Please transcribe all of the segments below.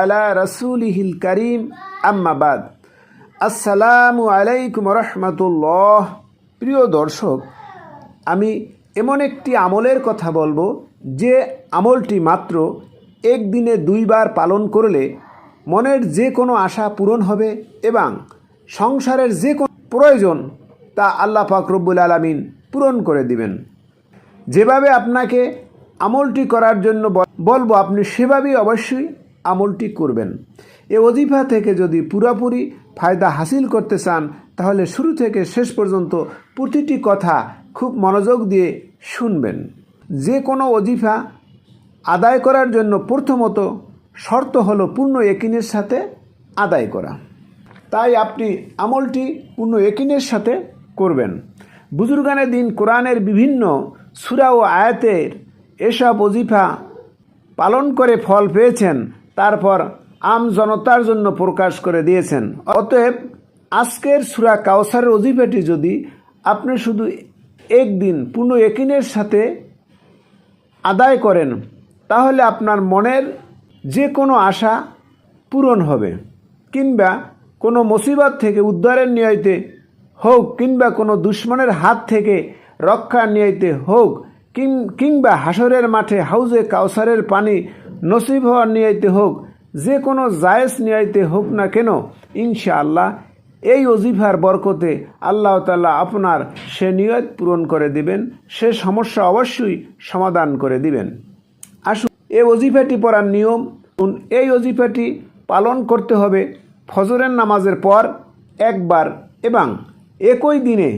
আলা আম্মাবাদ আসসালামু আলাইকুম প্রিয় দর্শক, আমি এমন একটি আমলের কথা বলব, যে আমলটি মাত্র একদিনে দুইবার পালন করলে মনের যে কোনো আশা পূরণ হবে এবং সংসারের যে কোনো প্রয়োজন তা আল্লাহ পাক রব্বুল আলমিন পূরণ করে দিবেন। যেভাবে আপনাকে আমলটি করার জন্য বল- বলব, আপনি সেভাবেই অবশ্যই আমলটি করবেন। এ অজিফা থেকে যদি পুরোপুরি ফায়দা হাসিল করতে চান, তাহলে শুরু থেকে শেষ পর্যন্ত প্রতিটি কথা খুব মনোযোগ দিয়ে শুনবেন। যে কোনো অজিফা আদায় করার জন্য প্রথমত শর্ত হলো পূর্ণ একিনের সাথে আদায় করা। তাই আপনি আমলটি পূর্ণ একিনের সাথে করবেন। বুজুর্গানে দিন কোরআনের বিভিন্ন সুরা ও আয়াতের এসব অজিফা পালন করে ফল পেয়েছেন, তারপর আম জনতার জন্য প্রকাশ করে দিয়েছেন। অতএব আজকের সুরা কাউসারের অজিফাটি যদি আপনি শুধু একদিন পূর্ণ একিনের সাথে আদায় করেন, তাহলে আপনার মনের যে কোনো আশা পূরণ হবে। কিংবা কোনো মুসিবত থেকে উদ্ধারের নিয়তে হোক, কিংবা কোনো দুশ্মনের হাত থেকে রক্ষা নিয়তে হোক কিংবা হাসরের মাঠে হাউজে কাউসারের পানি নসিব হওয়ার নিয়াইতে হোক, যে কোনো জায়েজ নিয়াইতে হোক না কেন ইনশা ইনশাআল্লাহ এই অজিফার বরকতে আল্লাহ তাল্লাহ আপনার সে নিয়ত পূরণ করে দিবেন, সে সমস্যা অবশ্যই সমাধান করে দিবেন। আসুন, এই অজিফাটি পড়ার নিয়ম এই অজিফাটি পালন করতে হবে ফজরের নামাজের পর একবার এবং একই দিনে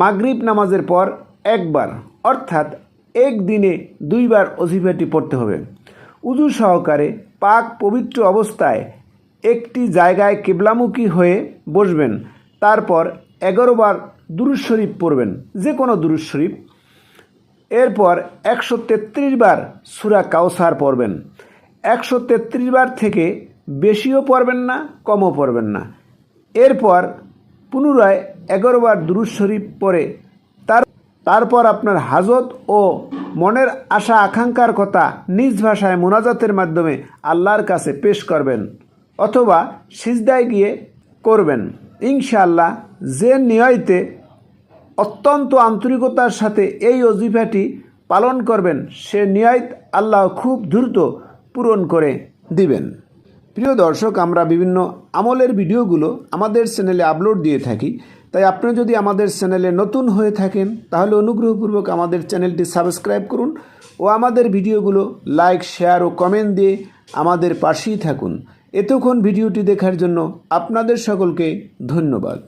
মাগরিব নামাজের পর একবার, অর্থাৎ এক দিনে দুইবার অজিফাটি পড়তে হবে। উজু সহকারে পাক পবিত্র অবস্থায় একটি জায়গায় কেবলামুখী হয়ে বসবেন। তারপর এগারোবার দুরুজ শরীফ পড়বেন, যে কোনো দুরুজ শরীফ। এরপর একশো তেত্রিশ বার সুরা কাউসার পড়বেন। একশো তেত্রিশ বার থেকে বেশিও পড়বেন না, কমও পড়বেন না। এরপর পুনরায় এগারো বার দুরুজ শরীফ পড়ে তার তারপর আপনার হাজত ও মনের আশা আকাঙ্ক্ষার কথা নিজ ভাষায় মোনাজাতের মাধ্যমে আল্লাহর কাছে পেশ করবেন অথবা সিজদায় গিয়ে করবেন। ইনশাআল্লাহ যে নিয়তে অত্যন্ত আন্তরিকতার সাথে এই অজিফাটি পালন করবেন, সে নিয়ায়ত আল্লাহ খুব দ্রুত পূরণ করে দিবেন। প্রিয় দর্শক, আমরা বিভিন্ন আমলের ভিডিওগুলো আমাদের চ্যানেলে আপলোড দিয়ে থাকি। তাই আপনি যদি আমাদের চ্যানেলে নতুন হয়ে থাকেন, তাহলে অনুগ্রহপূর্বক আমাদের চ্যানেলটি সাবস্ক্রাইব করুন ও আমাদের ভিডিওগুলো লাইক, শেয়ার ও কমেন্ট দিয়ে আমাদের পাশেই থাকুন। এতক্ষণ ভিডিওটি দেখার জন্য আপনাদের সকলকে ধন্যবাদ।